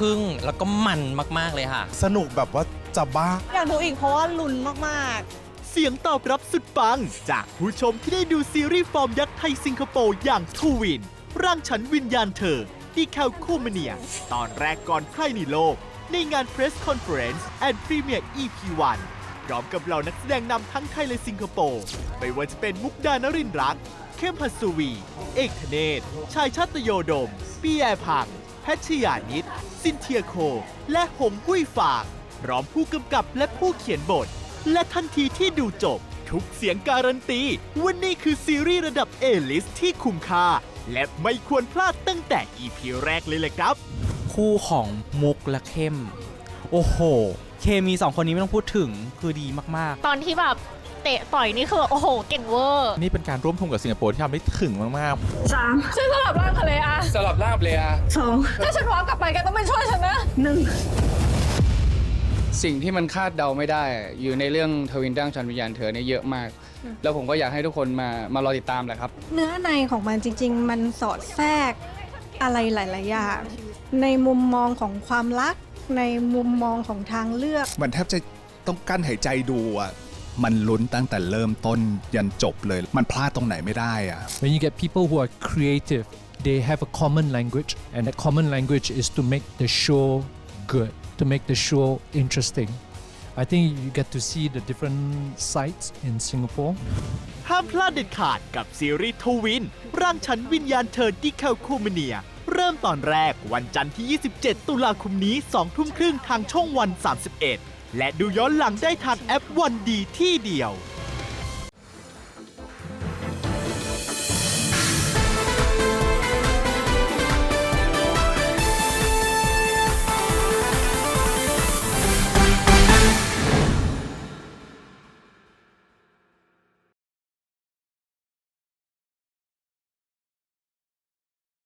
ทึ่งแล้วก็มันมากๆเลยค่ะ สนุกแบบว่าจะบ้า อยากดูอีกเพราะว่าลุ้นมากเสียงตอบรับสุดปัง จากผู้ชมที่ได้ดูซีรีส์ฟอร์มยักษ์ไทยสิงคโปร์อย่างทูวิน ร่างฉันวิญญาณเธอดีแคลคูมาเนีย ตอนแรกก่อนใครในโลก ในงาน Press Conference and Premiere EP 1 พร้อมกับเหล่านักแสดงนำทั้งไทยและสิงคโปร์ไม่ว่าจะเป็นมุกดานรินทร์รัก เข้มพัสวี เอกธเนศชายชาตโยดม ปีแอร์พัง แพชยานิดซินเทียโค และหงกุ้ยฝากพร้อมผู้กำกับและผู้เขียนบท และทันทีที่ดูจบ ทุกเสียงการันตีว่านี่คือซีรีส์ระดับเอลิสที่คุ้มค่า และไม่ควรพลาดตั้งแต่ EP แรกเลยแหละครับ คู่ของมุกและเข้ม โอ้โห เคมีสองคนนี้ไม่ต้องพูดถึงคือดีมาก ตอนที่แบบเตะต่อยนี่คือโอ้โห เก่งเวอร์ นี่เป็นการร่วมทุนกับสิงคโปร์ที่ทำได้ถึงมากสามฉันสลับร่างกันเลยอะๆสลับลาบเลยอะสองถ้าฉันพร้อมกลับไปแกต้องไปช่วยฉันนะ หนึ่งสิ่งที่มันคาดเดาไม่ได้ อยู่ในเรื่องทวินดังชันวิญญาณเธอเนี่ยเยอะมาก แล้วผมก็อยากให้ทุกคนมามารอติดตามแหละครับ เนื้อในของมันจริง ๆ มันสอดแทรกอะไรหลาย ๆ อย่าง ในมุมมองของความรัก ในมุมมองของทางเลือก มันแทบจะต้องกั้นหายใจดูอะ มันลุ้นตั้งแต่เริ่มต้นยันจบเลย มันพลาดตรงไหนไม่ได้อะ When you get people who are creative, they have a common language, and that common language is to make the show good, to make the show interesting. I think you get to see the different sides in Singapore. ห้ามพลาดเด็ดขาดกับซีรีส์ทวิน ร่างฉันวิญญาณเธอดีแคลคูมาเนียเริ่มตอนแรกวันจันทร์ที่ 27 ตุลาคมนี้ 2 ทุ่มครึ่งทางช่องวัน 31 และดูย้อนหลังได้ทางแอปวันดีที่เดียว